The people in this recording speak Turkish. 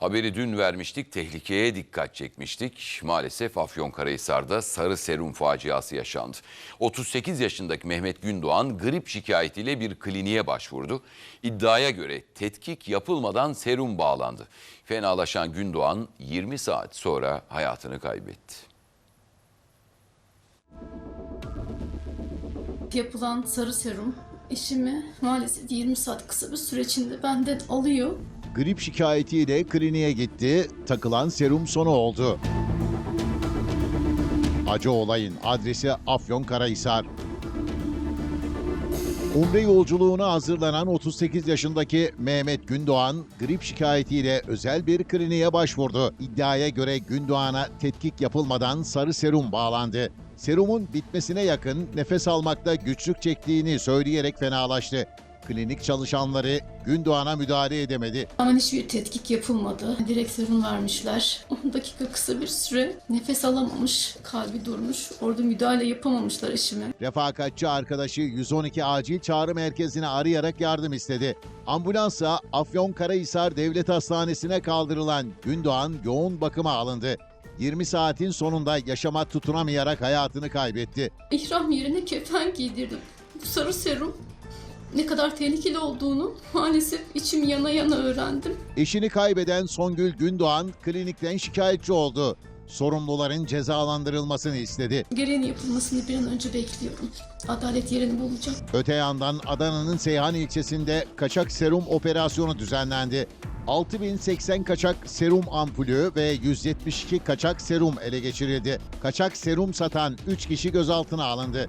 Haberi dün vermiştik, tehlikeye dikkat çekmiştik. Maalesef Afyonkarahisar'da sarı serum faciası yaşandı. 38 yaşındaki Mehmet Gündoğan grip şikayetiyle bir kliniğe başvurdu. İddiaya göre tetkik yapılmadan serum bağlandı. Fenalaşan Gündoğan 20 saat sonra hayatını kaybetti. Yapılan sarı serum eşimi maalesef 20 saat kısa bir süre içinde benden alıyor. Grip şikayetiyle kliniğe gitti, takılan serum sonu oldu. Acı olayın adresi Afyonkarahisar. Umre yolculuğuna hazırlanan 38 yaşındaki Mehmet Gündoğan grip şikayetiyle özel bir kliniğe başvurdu. İddiaya göre Gündoğan'a tetkik yapılmadan sarı serum bağlandı. Serumun bitmesine yakın nefes almakta güçlük çektiğini söyleyerek fenalaştı. Klinik çalışanları Gündoğan'a müdahale edemedi. Ama hiçbir tetkik yapılmadı. Direkt serum vermişler. 10 dakika kısa bir süre nefes alamamış, kalbi durmuş. Orada müdahale yapamamışlar eşime. Refakatçi arkadaşı 112 acil çağrı merkezine arayarak yardım istedi. Ambulansla Afyonkarahisar Devlet Hastanesi'ne kaldırılan Gündoğan yoğun bakıma alındı. 20 saatin sonunda yaşama tutunamayarak hayatını kaybetti. İhram yerine kefen giydirdim. Bu sarı serum ne kadar tehlikeli olduğunu maalesef içim yana yana öğrendim. Eşini kaybeden Songül Gündoğan klinikten şikayetçi oldu. Sorumluların cezalandırılmasını istedi. Gereğinin yapılmasını bir an önce bekliyorum. Adalet yerini bulacak. Öte yandan Adana'nın Seyhan ilçesinde kaçak serum operasyonu düzenlendi. 6080 kaçak serum ampulü ve 172 kaçak serum ele geçirildi. Kaçak serum satan 3 kişi gözaltına alındı.